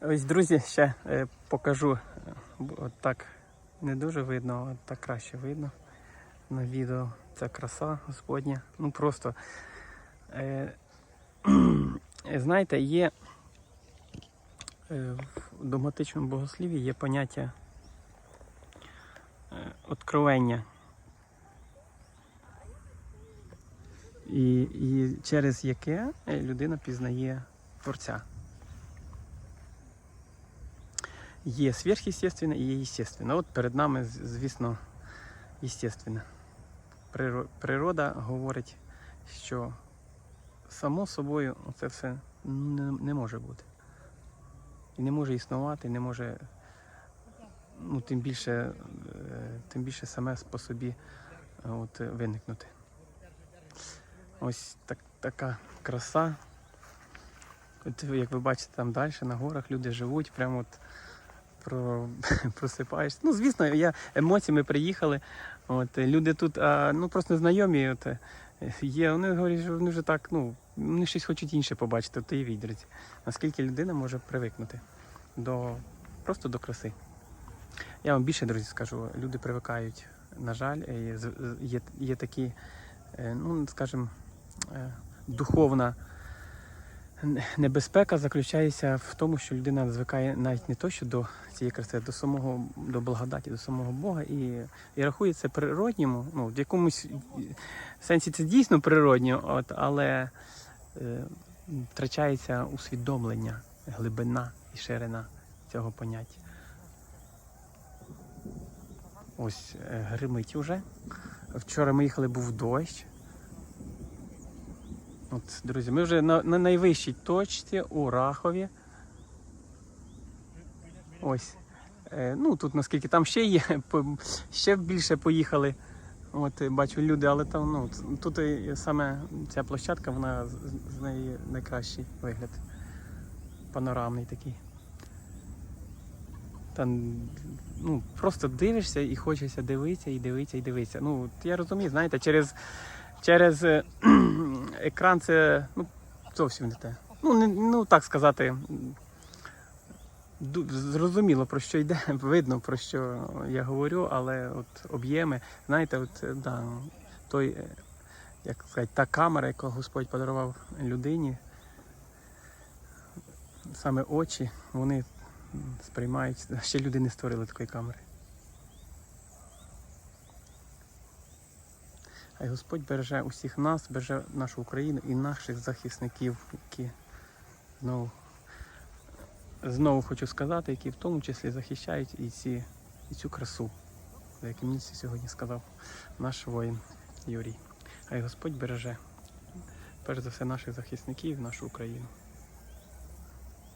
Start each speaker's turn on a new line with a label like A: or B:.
A: Ось, друзі, ще е, покажу. От так не дуже видно, от так краще видно на відео. Ця краса Господня. Ну просто. Е, знаєте, є е, в догматичному богослів'ї є поняття е, откровення. І, і через яке людина пізнає Творця. Є сверхъестественне і є естественне. От перед нами, звісно, естественне. Природа говорить, що само собою це все не, може бути. І не може існувати, не може, ну, тим більше, е, тим більше саме по собі от, виникнути. Ось так, така краса. От, як ви бачите, там далі на горах люди живуть, прямо от про, просипаєшся. Ну, звісно, я емоціями приїхали. От, люди тут а, ну, просто незнайомі. От, е, є, вони говорять, що вони вже так, ну, вони щось хочуть інше побачити, то і відрить. Наскільки людина може привикнути до, просто до краси. Я вам більше, друзі, скажу, люди привикають, на жаль, з- є, є такі, е, ну, скажімо, е, духовна небезпека заключається в тому, що людина звикає навіть не то, що до цієї краси, а до самого до благодаті, до самого Бога, і, і рахує це природньому. Ну, в якомусь сенсі це дійсно природньо, от, але е, втрачається усвідомлення, глибина і ширина цього поняття. Ось е, гримить уже. Вчора ми їхали, був дощ. От, друзі, ми вже на, на найвищій точці у Рахові. Ось. Е, ну тут наскільки там ще є, ще більше поїхали. От е, бачу люди, але там ну тут і саме ця площадка, вона з, з неї найкращий вигляд. Панорамний такий. Там ну, просто дивишся і хочеться дивитися, і дивитися, і дивитися. Ну, от я розумію, знаєте, через, через е, екран це ну, зовсім не те. Ну, не, ну так сказати, зрозуміло про що йде, видно про що я говорю, але от об'єми, знаєте, от е, да, той, е, як сказати, та камера, яку Господь подарував людині, саме очі, вони сприймають. Ще люди не створили такої камери. Хай Господь береже усіх нас, береже нашу Україну і наших захисників, які знову, знову хочу сказати, які в тому числі захищають і, ці, і цю красу, за яку мені сьогодні сказав наш воїн Юрій. Хай Господь береже перш за все наших захисників, нашу Україну.